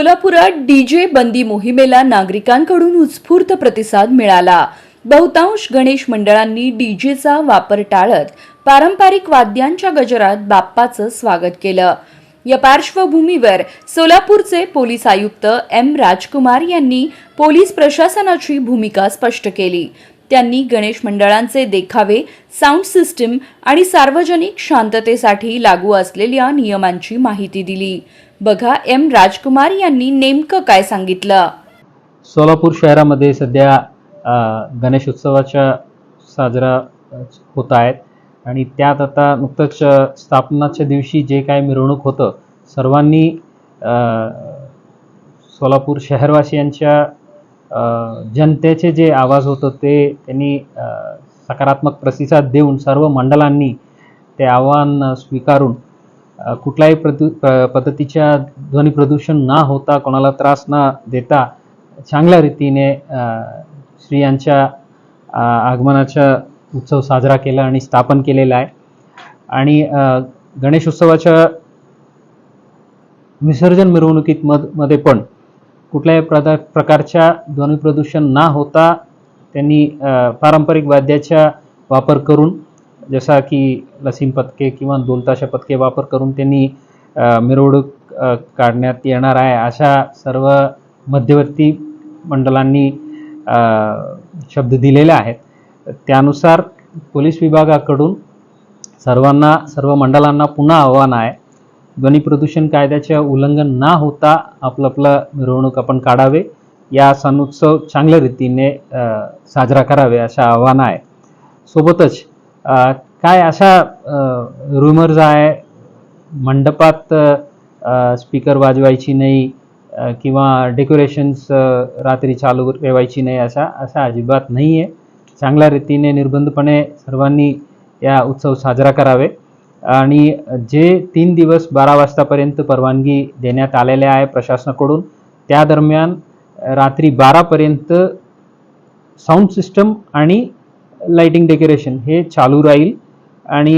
सोलापुरात डीजे बंदी मोहिमेला नागरिकांकडून उत्स्फूर्त प्रतिसाद मिळाला. बहुतांश गणेश मंडळांनी डीजेचा वापर टाळत पारंपरिक वाद्यांच्या गजरात बाप्पाचं स्वागत केलं. या पार्श्वभूमीवर सोलापूरचे पोलीस आयुक्त एम राजकुमार यांनी पोलीस प्रशासनाची भूमिका स्पष्ट केली. त्यांनी गणेश मंडळांचे देखावे साऊंड सिस्टीम आणि सार्वजनिक शांततेसाठी लागू असलेल्या नियमांची माहिती दिली. बघा एम राजकुमार यांनी नेमकं काय सांगितलं. सोलापूर शहरामध्ये सध्या गणेश उत्सवाच्या साजरा होत आहेत. आणि त्यात आता नुकतंच स्थापनाच्या दिवशी जे काय मिरवणूक होतं सर्वांनी सोलापूर शहरवासियांच्या जनतेचे जे आवाज होतं ते त्यांनी सकारात्मक प्रतिसाद देऊन सर्व मंडळांनी ते आव्हान स्वीकारून कुठल्याही प्रदू प- पद्धतीच्या ध्वनी प्रदूषण न होता कोणाला त्रास न देता चांगल्या रीतीने स्त्रियांच्या आगमनाचा उत्सव साजरा केला आणि स्थापन केलेला आहे. आणि गणेश उत्सवाच्या विसर्जन मिरवणुकीत मधमध्ये पण कुठल्याही प्रदा प्रकारच्या ध्वनी प्रदूषण न होता त्यांनी पारंपरिक वाद्याचा वापर करून जसा की लसीम पथके किंवा दोलताशा पथके वापर करून त्यांनी मिरवणूक काढण्यात येणार आहे. अशा सर्व मध्यवर्ती मंडळांनी शब्द दिलेले आहेत. त्यानुसार पोलीस विभागाकडून सर्वांना सर्व मंडळांना पुन्हा आव्हान आहे. ध्वनी प्रदूषण कायद्याचे उल्लंघन न होता आपलं आपलं मिरवणूक आपण काढावे. या सणोत्सव चांगल्या रीतीने साजरा करावे अशा आव्हान आहे. सोबतच काय अशा रुमर्स आहे मंडपात स्पीकर वाजवायची नाही किंवा डेकोरेशन्स रात्री चालू ठेवायची नाही असा असा अजिबात नाही आहे चांगल्या रीतीने निर्बंधपणे सर्वांनी या उत्सव साजरा करावे. आणि जे तीन दिवस बारा वाजतापर्यंत परवानगी देण्यात आलेल्या आहे प्रशासनाकडून त्या दरम्यान रात्री बारापर्यंत साऊंड सिस्टम आणि लाइटिंग डेकोरेशन हे चालू राहील. आणि